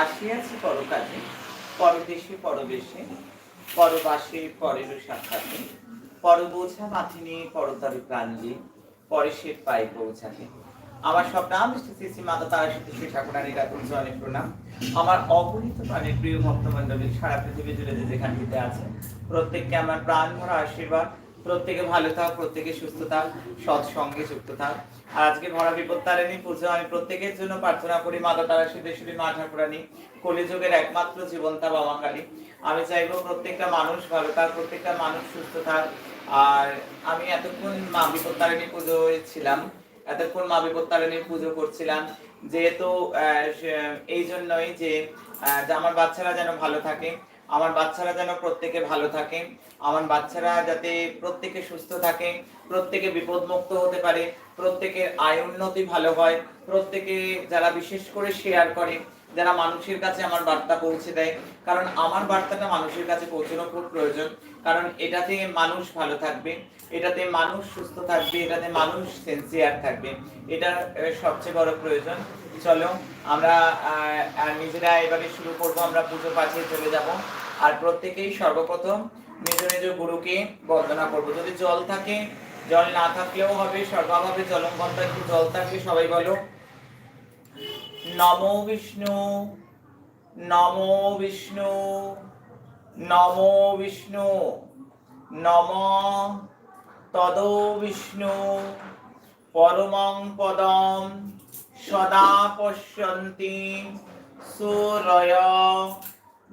আসিয়াছি পরকাজে পরদেশে পরবেশে, পরবাসে পরের সাক্ষাতে পর বোঝা মাথে নিয়ে পরতরে প্রাণ পরেশের পায়ে পৌঁছাতে। আমার সব নাম শ্রী শ্রী মাতা তারা সত্যি শ্রী ঠাকুরানীর রাখুন অনেক প্রণাম। আমার অগণিত প্রাণের প্রিয় ভক্তমণ্ডলী সারা পৃথিবী জুড়ে যে যেখানটিতে আছে প্রত্যেককে আমার প্রাণ ভরা আশীর্বাদ। প্রত্যেকে ভালো থাক, প্রত্যেকে সুস্থ থাক, সৎসঙ্গে যুক্ত থাক। আর আজকে ভরা বিপদ তারিণী পুজো, আমি প্রত্যেকের জন্য প্রার্থনা করি মাতা তারা সিদ্ধেশ্বরী মা ঠাকুরানী, কলিযুগের একমাত্র জীবন্তা বাবা কালী আমি চাইব প্রত্যেকটা মানুষ ভালো থাক, প্রত্যেকটা মানুষ সুস্থ থাক। আর আমি এতক্ষণ মা বিপদ তারিণী পুজো ছিলাম, এতক্ষণ মা বিপদ তারিণীর পুজো করছিলাম, যেহেতু এই জন্যই যে আমার বাচ্চারা যেন ভালো থাকে আমার বাচ্চারা যেন প্রত্যেকে ভালো থাকে, আমার বাচ্চারা যাতে প্রত্যেকে সুস্থ থাকে, প্রত্যেকে বিপদমুক্ত হতে পারে প্রত্যেকের আয় উন্নতি ভালো হয়, প্রত্যেকে যারা বিশেষ করে শেয়ার করে, যারা মানুষের কাছে আমার বার্তা পৌঁছে দেয়। কারণ আমার বার্তাটা মানুষের কাছে পৌঁছানো খুব প্রয়োজন। কারণ এটাতে মানুষ ভালো থাকবে, এটাতে মানুষ সুস্থ থাকবে, এটাতে মানুষ সেন্সিয়ার থাকবে। এটা সবচেয়ে বড় প্রয়োজন। চলো আমরা নিজেরা এবারে শুরু করব, আমরা পুজো পাঠিয়ে চলে যাব। আর প্রত্যেকেই সর্বপ্রথম নিজ নিজ গুরুকে বন্দনা করব। যদি জল থাকে, জল না থাকলেও হবে, সর্বাভাবে জলঙ্গনটা একটু জল থাকলে সবাই বলো, নমো বিষ্ণু নমো বিষ্ণু নমো বিষ্ণু, নম তদ বিষ্ণু, পরমং পদম, সদা পশ্যন্তি, সূরয়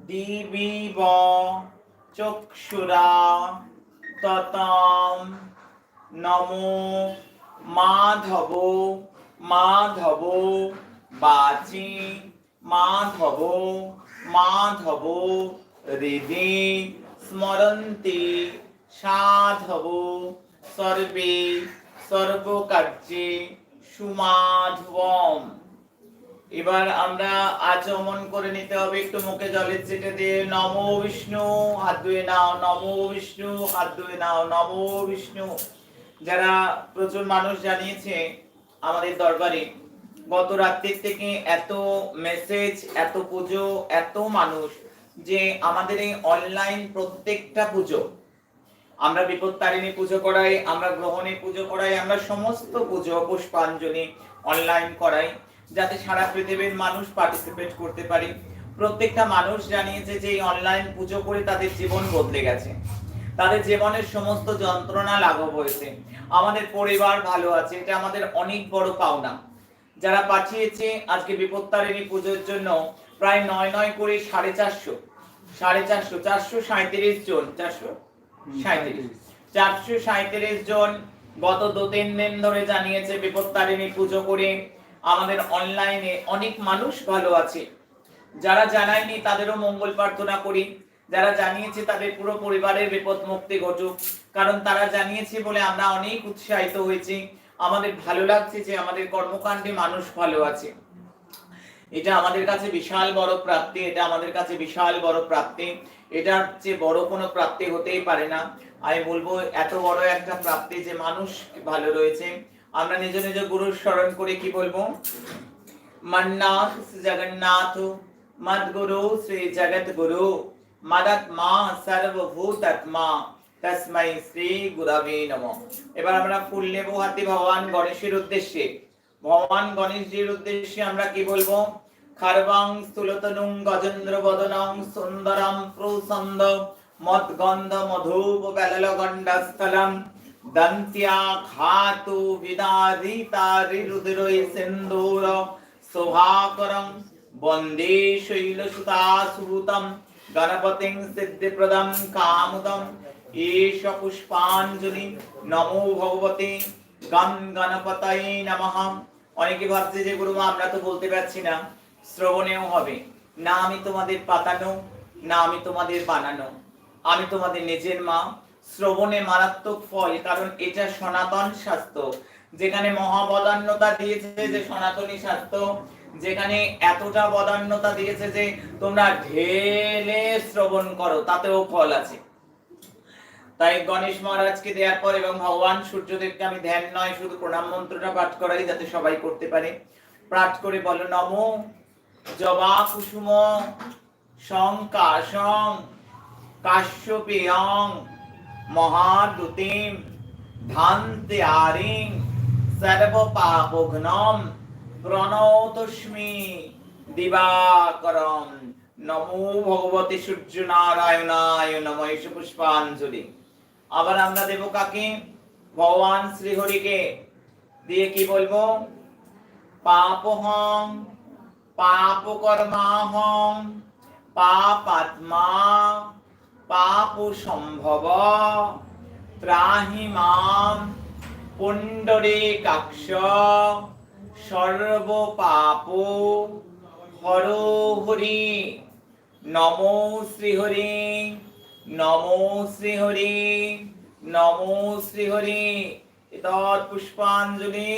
দিবিব চক্ষুরা ততম নমো মাধব মাধব, বাচি, মাধব মাধব হৃদি স্মরন্তি, সাধব, সর্বে, সর্বকার্যে সুমাধবম। এবার আমরা আচমন করে নিতে হবে, একটু মুখে জলের চেটে দিয়ে, নমো বিষ্ণু, হাত ধুয়ে নাও, নমো বিষ্ণু, হাত ধুয়ে নাও, নমো বিষ্ণু। যারা প্রচুর মানুষ জানিয়েছে আমাদের দরবারে, গত রাত্রির থেকে এত মেসেজ এত পুজো, এত মানুষ যে আমাদের এই অনলাইন প্রত্যেকটা পুজো, আমরা বিপদ তারিণী পুজো করাই, আমরা গ্রহণে পুজো করাই, আমরা সমস্ত পুজো পুষ্পাঞ্জলি অনলাইন করাই। যাতে সারা পৃথিবীর মানুষ পার্টিসিপেট করতে পারে। প্রত্যেকটা মানুষ জানিয়েছে যে এই অনলাইন পুজো করে তাদের জীবন বদলে গেছে। তাদের জীবনের সমস্ত যন্ত্রণা লাঘব হয়েছে। আমাদের পরিবার ভালো আছে, এটা আমাদের অনেক বড় পাওনা। যারা পাঠিয়েছে আজকে বিপত্তারিণী পুজোর জন্য প্রায় নয় নয় করে সাড়ে চারশো। সাড়ে চারশো চারশো সাঁত্রিশ জন, চারশো সাঁত্রিশ চারশো সাঁত্রিশ জন গত দু তিন দিন ধরে জানিয়েছে বিপত্তারিণী পুজো করে আমাদের অনলাইনে অনেক মানুষ ভালো আছে। যারা জানায়নি তাদেরও মঙ্গল প্রার্থনা করি। যারা জানিয়েছে তাদের পুরো পরিবারের বিপদ মুক্তি ঘটুক। কারণ তারা জানিয়েছে বলে আমরা অনেক উৎসাহিত হয়েছি। আমাদের ভালো লাগছে যে আমাদের কর্মকাণ্ডে মানুষ ভালো আছে। এটা আমাদের কাছে বিশাল বড় প্রাপ্তি, এটা আমাদের কাছে বিশাল বড় প্রাপ্তি। এটার চেয়ে বড় কোনো প্রাপ্তি হতেই পারে না। আমি বলব, এত বড় একটা প্রাপ্তি যে মানুষ ভালো রয়েছে। আমরা নিজ নিজ গুরু স্মরণ করে, কি বলব? মন্নাথ জগন্নাথ, মদ্গুরু শ্রী জগৎ গুরু মদাত্মা সর্বভূতাত্মা, তস্মৈ শ্রী গুরবে নম। এবার আমরা ফুল নেব হাতে ভগবান গণেশের উদ্দেশ্যে। ভগবান গণেশজির উদ্দেশ্যে আমরা কি বলব? খারবাং স্থূলতনুং গজেন্দ্র বদনং সুন্দরম প্রসন্দ, মদগন্ধ মধুপ বেলল গণ্ডস্থলম দন্ত্য়া ঘাতু বিদারিতারি রুদ্রৈ সিন্দুর শোভাকরম বন্দে শৈলসুতাসুভূতম গণপতিং সিদ্ধিপ্রদম কামুদম এষ পুষ্পাঞ্জলি নমো ভগবতে গণ গণপতয়ে নমঃ অনেকে ভাবছে যে গুরুমা আমরা তো বলতে পারছি না। শ্রবণেও হবে। না, আমি তোমাদের পাতানো। না, আমি তোমাদের বানানো। আমি তোমাদের নিজের মা। শ্রবণে মারাত্মক ফল কারণ এটা সনাতন স্বাস্থ্য। যেখানে মহাবদান্যতা দিয়েছে যে সনাতনী স্বাস্থ্য, যেখানে এতটা বদান্যতা দিয়েছে যে তোমরা ঢেলে শ্রবণ করো, তাতেও ফল আছে। তাই গণেশ মহারাজকে দেওয়ার পর এবং ভগবান সূর্যদেবকে আমি ধ্যান নয়, শুধু প্রণাম মন্ত্রটা পাঠ করাই যাতে সবাই করতে পারে। পাঠ করে বলো, নম জবা কুসুম শঙ্কাশং কাশ্যপেয়ং মহাদুতিম ধান্ত্যারিং সর্বপাপঘ্নম প্রণতস্মি দিবাকরম। নমো ভগবতী সূর্য নারায়ণায় নম এস পুষ্পাঞ্জলি। আবার আমরা দেব কাকে? ভগবান শ্রীহরিকে। দিয়ে কি বলব? পাপহং পাপ কর্মাহং পাপাত্মা পাপ সম্ভব। ত্রাহি মাম পুণ্ডরে কাক্ষ। সর্ব পাপ হর হরি। নমো শ্রীহরি নমো শ্রীহরি নমো শ্রীহরি এতৎ পুষ্পাঞ্জলি,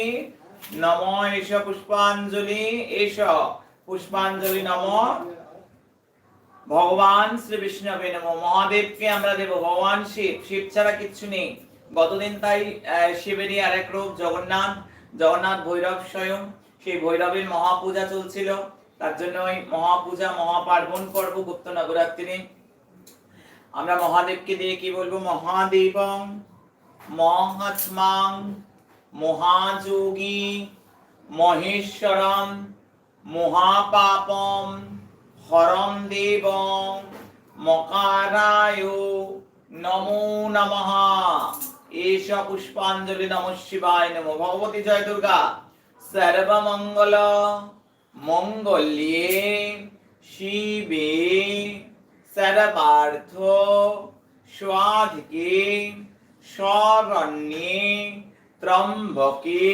নম এস পুষ্পাঞ্জলি এস পুষ্পাঞ্জলি নম ভগবান শ্রী বিষ্ণবে নম মহাদেবকে আমরা দেব, ভগবান শিব। শিব ছাড়া কিচ্ছু নেই। গতদিন তাই শিবেরই আরেক রূপ, জগন্নাথ। জগন্নাথ ভৈরব স্বয়ং। সেই ভৈরবের মহাপূজা চলছিল। তার জন্য ওই মহাপূজা, মহাপার্বণ পর্ব গুপ্ত নবরাত্রি আমরা মহাদেবকে দিয়ে কি বলব? মহাদেবং, মহাত্মাং, মহাযোগী, মহেশ্বরম, মহাপাপম হরম দেবং মকারায় নমো নমঃ। এষ পুষ্পাঞ্জলি নম শিবায় নম। ভগবতী জয় দুর্গা। সর্বমঙ্গল মঙ্গল্যে শিবে সর্বার্থ স্বাধিকে শরণ্যে ত্রম্বকে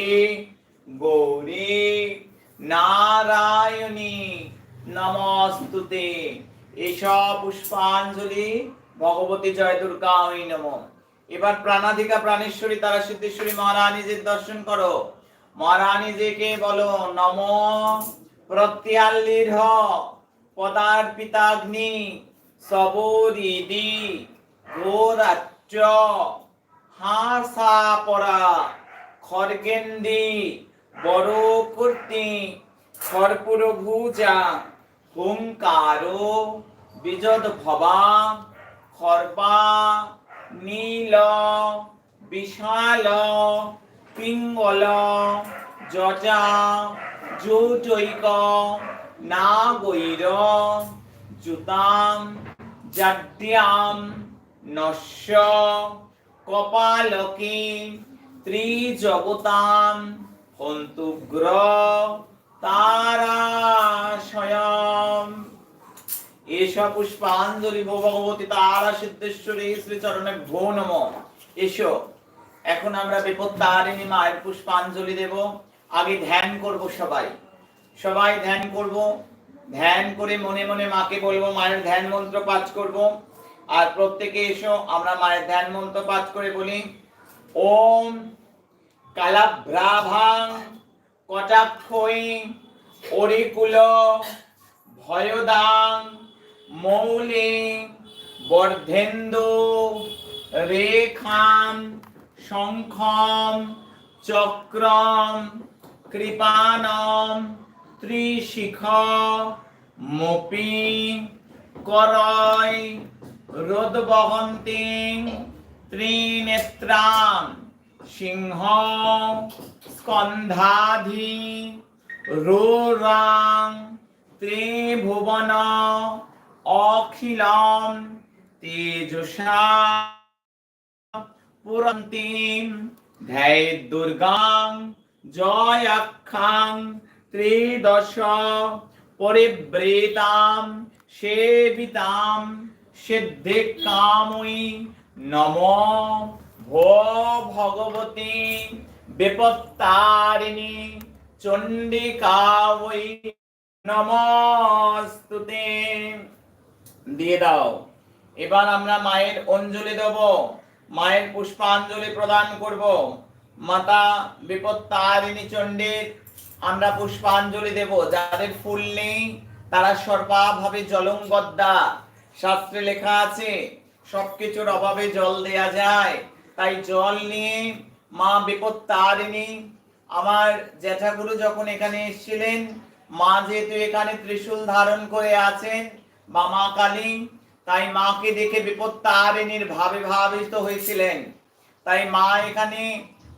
গৌরী নারায়ণী নমস্তুতে। এসব পুষ্পাঞ্জলি, ভগবতী জয় দুর্গা ওই নম। এবার প্রাণাধিকা প্রাণেশ্বরী তারা সিদ্ধেশ্বরী মহারানীজির দর্শন করো। মহারানীজিকে বলো, নম প্রত্যাল্লির পদার্পিতাগ্নি সবরিদি ঘোরাচ্চ হাসা পরা খর্গেন্দি বড় কর্তি খরপুর ভুজা হুঙ্কার, বিজদ ভবা, খর্বা, নীল, বিশাল, পিঙ্গল, যজা যৌজৈক নাগৈর, জুতাম, জাড্যাম, নস্য, কপালকি, ত্রিজগতাম, হন্তুগ্র তারাশয়ম এসা পুষ্পাঞ্জলি ভগবতী তারা সিদ্ধেশ্বরী শ্রী চরণে ভো নম। এসো। এখন আমরা বিপত্তারিণী মায়ের পুষ্পাঞ্জলি দেব। আগে ধ্যান করব সবাই। সবাই ধ্যান করব। ধ্যান করে মনে মনে মাকে বলব, মায়ের ধ্যান মন্ত্র পাঠ করব। আর প্রত্যেকে এসো, আমরা মায়ের ধ্যান মন্ত্র পাঠ করে বলি, ওম কালাভ্রাভাং কটাক্ষই অরিকুল ভয়দাং মৌলি বর্ধেন্দু রেখাম শঙ্খম চক্রম কৃপানম ত্রিশিখ মপি করয় রোদবহন্তি ত্রিনেত্রাম সিংহ স্কন্ধাধি রোরাং ত্রিভুবন অখিলম তেজসা পুরন্তিম ধ্যায় দুর্গাং জয়াক্ষাং ত্রিদশ পরিবৃতাম সেবিতাম সিদ্ধি কাময়ী নম ভো ভগবতী বিপত্তারিণী চণ্ডিকা বৈ নমস্তুতে। দিয়ে দাও। এবার আমরা মায়ের অঞ্জলি দেব। মায়ের পুষ্পাঞ্জলি প্রদান করব। মাতা বিপত্তারিণী চণ্ডীর আমরা পুষ্পাঞ্জলি দেব। যাদের ফুল নেই, তারা সর্বাভাবে জলঙ্গদ্দা শাস্ত্রে লেখা আছে, সবকিছুর অভাবে জল দেয়া যায়। তাই জল নিয়ে, মা বিপত্তারিণী আমার জ্যাঠাগুরু যখন এখানে এসেছিলেন, মা যেহেতু এখানে ত্রিশূল ধারণ করে আছেন, বা মা কালী, তাই মাকে দেখে বিপত্তারিণীর ভাবে ভাবিত হয়েছিলেন। তাই মা এখানে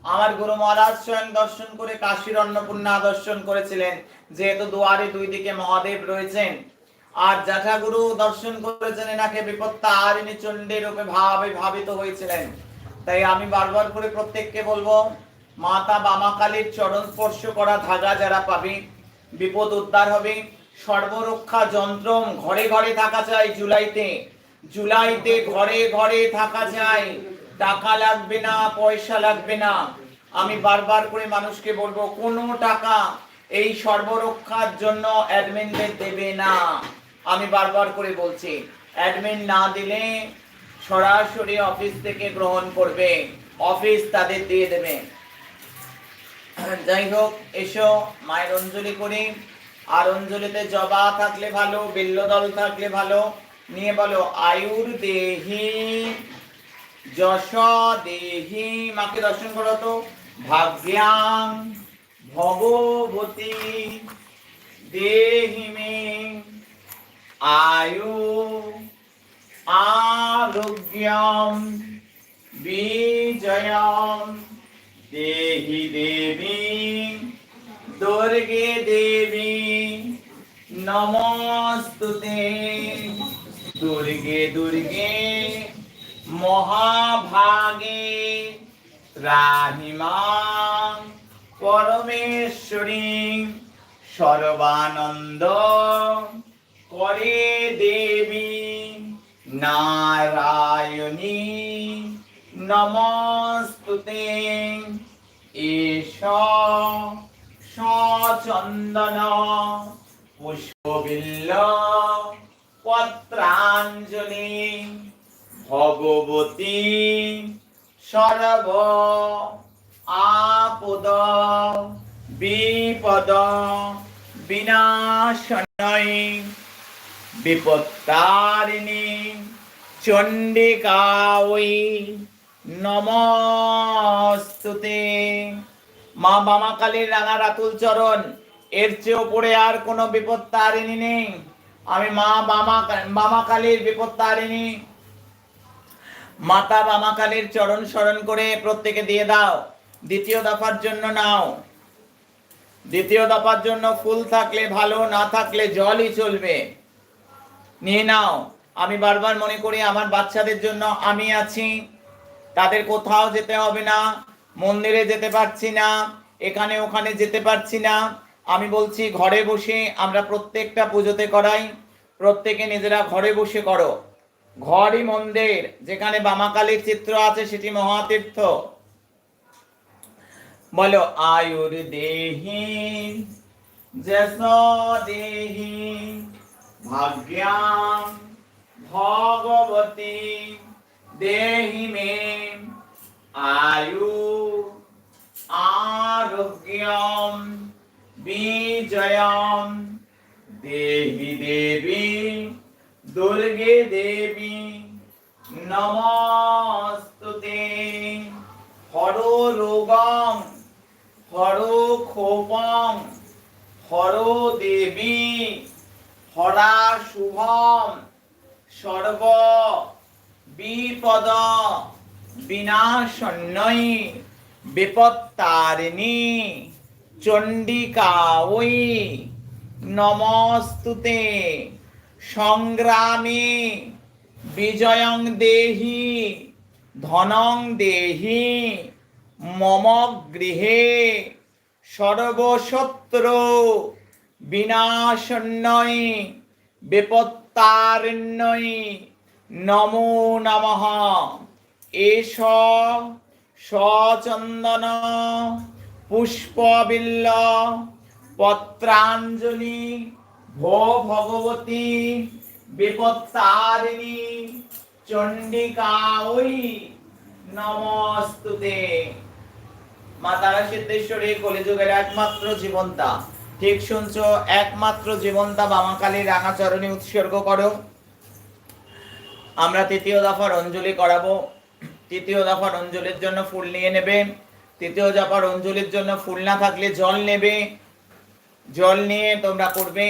আমার গুরু মহারাজ স্বয়ং দর্শন করে কাশীর অন্নপূর্ণা দর্শন করেছিলেন, যেহেতু দুয়ারে দুই দিকে মহাদেব রয়েছেন। আর জ্যাঠাগুরু দর্শন করেছেন, এনাকে বিপত্তারিণী চণ্ডী রূপে ভাবে ভাবিত হয়েছিলেন। তাই আমি বারবার করে প্রত্যেককে বলব, মাতা বামা কালীর চরণ স্পর্শ করা ধাগা যারা পাবে, বিপদ উদ্ধার হবে। সর্বরক্ষা যন্ত্র ঘরে ঘরে থাকা চাই জুলাইতে। জুলাইতে ঘরে ঘরে থাকা চাই। টাকা লাগবে না, পয়সা লাগবে না। আমি বারবার করে মানুষকে বলব, কোনো টাকা এই সর্বরক্ষার জন্য অ্যাডমিনদের দেবে না। আমি বারবার করে বলছি অ্যাডমিন না দিলে সরাসরি অফিস থেকে গ্রহণ করবে। অফিস তাদের দিয়ে দেবে। যাই হোক, এসো, মায়ের অঞ্জলি করি। আর অঞ্জলিতে জবা থাকলে ভালো, বিল্লদল থাকলে ভালো। নিয়ে বলো, আয়ুর দেহি, যশ দেহি। মাকে দর্শন করো তো। ভাগ্যাং ভগবতী দেহি মে। আয়ু আরোগ্যম বিজয়ম দেহি দেবী দুর্গে দেবী নমস্তুতে দুর্গে দুর্গে মহাভাগে ত্রাহিমা পরমেশ্বরী সর্বানন্দ করে দেবী নারায়ণী নমস্তুতে। এষ সচন্দন পুষ্পবিল্ল পত্রাঞ্জলি ভগবতী সর্ব আপদ বিপদ বিনাশনয়। বিপত্তারিণী চণ্ডিকা ওই নমস্তুতে। মা বামা কালীর রাঙা রাতুল চরণ, এর চেয়ে ওপরে আর কোনো বিপত্তারিণী নেই। আমি মা বামা বামা কালীর বিপত্তারিণী। মাতা বামা কালীর চরণ স্মরণ করে প্রত্যেকে দিয়ে দাও। দ্বিতীয় দফার জন্য নাও। দ্বিতীয় দফার জন্য ফুল থাকলে ভালো, না থাকলে জলই চলবে। নিয়ে নাও। আমি বারবার মনে করি আমার বাচ্চাদের জন্য আমি আছি। তাদের কোথাও যেতে হবে না। মন্দিরে যেতে পারছি না। এখানে ওখানে যেতে পারছি না। আমি বলছি ঘরে বসে আমরা প্রত্যেকটা পুজোতে করাই। প্রত্যেকে নিজেরা ঘরে বসে করো। ঘরই মন্দির। যেখানে বামাকালীর চিত্র আছে সেটি মহাতীর্থ। বলো, আয়ুর দেহি দেহি ভাগ্যা ভগবতী দেহি মে আয়ু আরোগ্যম বিজয়ম দেহি দেবী দুর্গে দেবী নমস্তুতে হর রোগম হর ক্ষোপম হর দেবী হরা শুভম, সর্ব বিপদ বিনাশন্যই বিপত্তারিণী চণ্ডিকা ওই নমস্তুতে, সংগ্রামে, বিজয়ং দেহি, ধনং দেহি, মম গৃহে, সর্বশত্রু বিনাশন্যই বিপত্তারণ্যই নমো নমঃ। এষ সচন্দন, পুষ্পবিল্ল, পত্রাঞ্জলি, ভো ভগবতী, বিপত্তারিণী চণ্ডিকা ওই নমস্তুতে। মা তারা সিদ্ধেশ্বরী, কলিযুগের একমাত্র জীবন্তা ঠিক শুনছো? একমাত্র জীবন্তা বামাকালী রাঙাচরণে উৎসর্গ করো। আমরা তৃতীয় দফার অঞ্জলি করাবো। তৃতীয় দফার অঞ্জলির জন্য ফুল নিয়ে নেবে। তৃতীয় দফার অঞ্জলির জন্য ফুল না থাকলে জল নেবে। জল নিয়ে তোমরা করবে।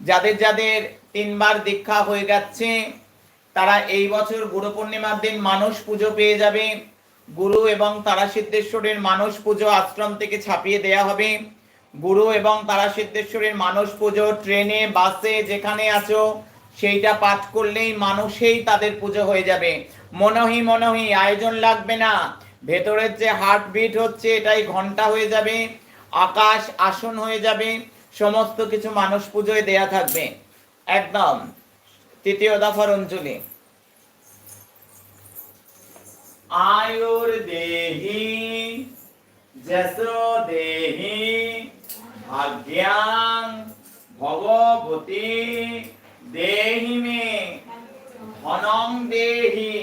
যাদের যাদের তিনবার দীক্ষা হয়ে যাচ্ছে তারা এই বছর গুরু পূর্ণিমার দিন মানস পুজো পেয়ে যাবে। গুরু এবং তারা সিদ্ধেশ্বরের মানস পুজো আশ্রম থেকে ছাপিয়ে দেয়া হবে। গুরু এবং তারা সিদ্ধেশ্বরের মানস পুজো ট্রেনে বাসে যেখানে আছো, সেইটা পাঠ করলেই মানুষেই তাদের পুজো হয়ে যাবে। মনহি মনহি, আয়োজন লাগবে না। ভেতরের যে হার্টবিট হচ্ছে, এটাই ঘণ্টা হয়ে যাবে, আকাশ আসন হয়ে যাবে, সমস্ত কিছু মানুষ পুজোয় দেয়া থাকবে। একদম। তৃতীয় দফার অঞ্চলে আয়ুর দেহি, যশো দেহি ভাগ্যাং ভগবতী দেহি মে, ধনং দেহি,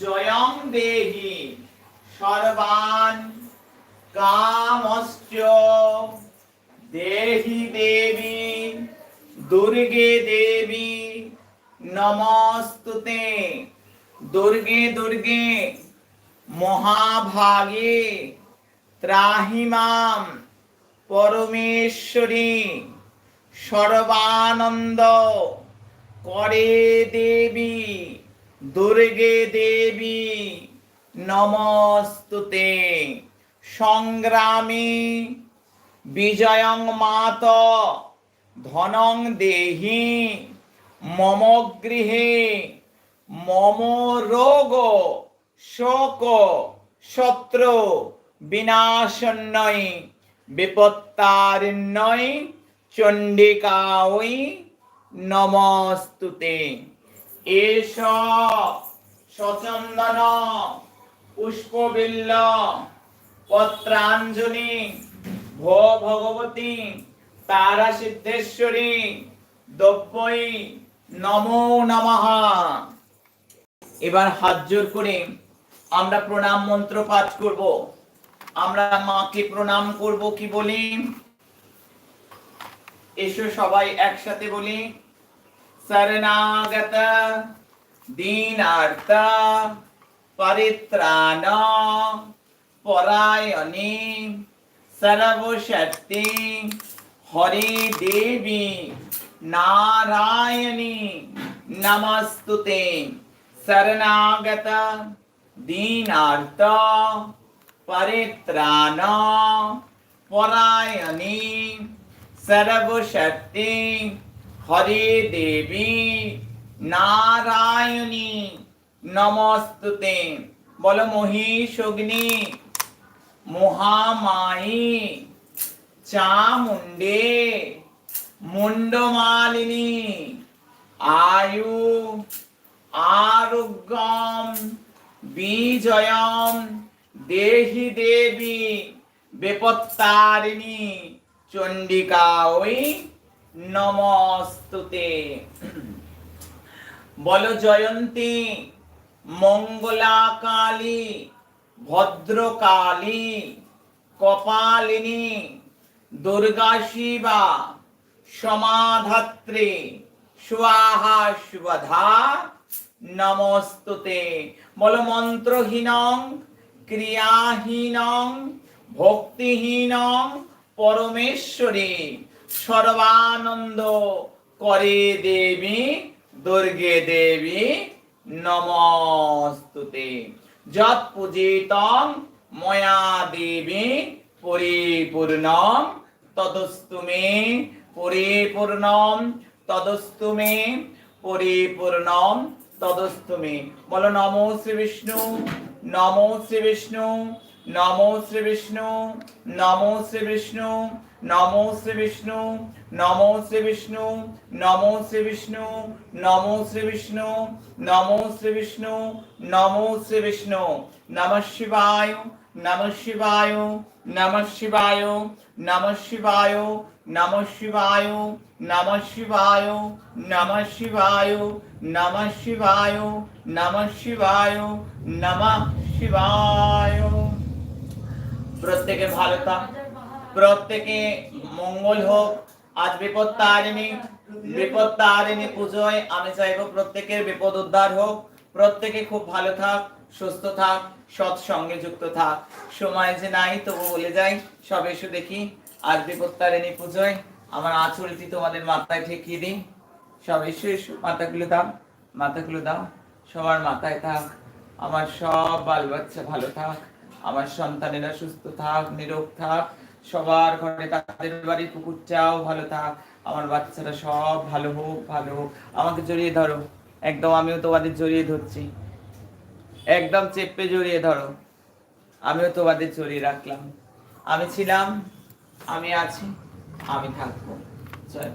জয়ং দেহি, সর্বান কামশ্চ দেহি দেবী, দুর্গে দেবী, নমস্তুতে। দুর্গে দুর্গে, মহাভাগে ত্রাহিমাম পরমেশ্বরী, সর্বানন্দ, করে দেবী, দুর্গে দেবী, নমস্তুতে। সংগ্রামী, বিজয়ং মাত, ধনং দেহি, মম গৃহে, মম রোগ, শোক, শত্র বিনাশন্নয় বিপত্তারিণ্যয় চণ্ডিকাওই নমস্তুতে। এষ সচন্দন পুষ্পবিল্ল পত্রাঞ্জলি ভো ভগবতী তারা সিদ্ধেশ্বরী দব্যই নমো নমঃ। এবার হাত জোর করে আমরা প্রণাম মন্ত্র পাঠ করব। আমরা মাকে প্রণাম করব, কি বলি? এসো সবাই একসাথে বলি, শরণাগত দীনার্থ পরিত্রাণ পরায়ণী সর্বশক্তি হরি দেবী নারায়ণী, নমস্তুতে। শরণাগত দীনার্থ পরিত্রাণ পরায়ণী সর্বশক্তি হরে দেবী নারায়ণী নমস্তুতে বলো মহিষগ্নি মহামায়ী চামুণ্ডে মুন্ডমালিনী আয়ু আরোগ্যম বিজয়ম দেহি দেবী, বেপত্তারিণী, চণ্ডিকা ওই নমস্তুতে। বল জয়ন্তী মঙ্গলা কালী ভদ্রকালী, কপালিনী, দুর্গা শিবা, সমাধাত্রী স্বাহা সুবধা, নমস্তুতে। বল মন্ত্রহীনং ক্রিয়াহীনং ভক্তিহীনং পরমেশ্বরী, সর্বানন্দ, করে দেবী, দুর্গে দেবী, নমস্তুতে। যৎ পূজিতং ময়া দেবী, পরিপূর্ণম, তদস্তু মে, পরিপূর্ণম, তদস্তু মে, পরিপূর্ণম, তদস্তু মে। বলো নমো শ্রী বিষ্ণু। নমো শ্রী বিষ্ণু, নমো শ্রী বিষ্ণু, নমো শ্রী বিষ্ণু, নমো শ্রী বিষ্ণু, নমো শ্রী বিষ্ণু, নমো শ্রী বিষ্ণু, নমো শ্রী বিষ্ণু, নমো শ্রী বিষ্ণু, নমো শ্রী বিষ্ণু। নম শিবায় নম শিবায় নম শিবায় নম শিবায় নম শিবায় নম শিবায় নম শিবায় নম শিবায় নম শিবায় নম শিবায়। প্রত্যেকে ভালো থাক প্রত্যেকে মঙ্গল হোক। আজ বিপদ তারিণী বিপদ তারিণী পুজোয় আমি চাইব প্রত্যেকের বিপদ উদ্ধার হোক। প্রত্যেকে খুব ভালো থাক, সুস্থ থাক সৎ সঙ্গে যুক্ত থাক। সময় যে নাই, তবু বলে যাই, সব এসে দেখি। আজ বিপত্তারিণী পুজোয়। আমার আঁচলটি তোমাদের মাথায় ঠেকিয়ে দিই। সব এসো এসো, মাথাগুলো দাও মাথাগুলো দাও। সবার মাথায় থাক। আমার সব বাল বাচ্চা ভালো থাক। আমার সন্তানেরা সুস্থ থাক, নিরোগ থাক। সবার ঘরে তাদের বাড়ির কুকুরটাও ভালো থাক। আমার বাচ্চারা সব ভালো হোক ভালো হোক। আমাকে জড়িয়ে ধরো। একদম আমিও তোমাদের জড়িয়ে ধরছি। একদম চেপে জড়িয়ে ধরো। আমিও তোমাদের জড়িয়ে রাখলাম। আমি ছিলাম আমি আছি আমি থাকব। চল।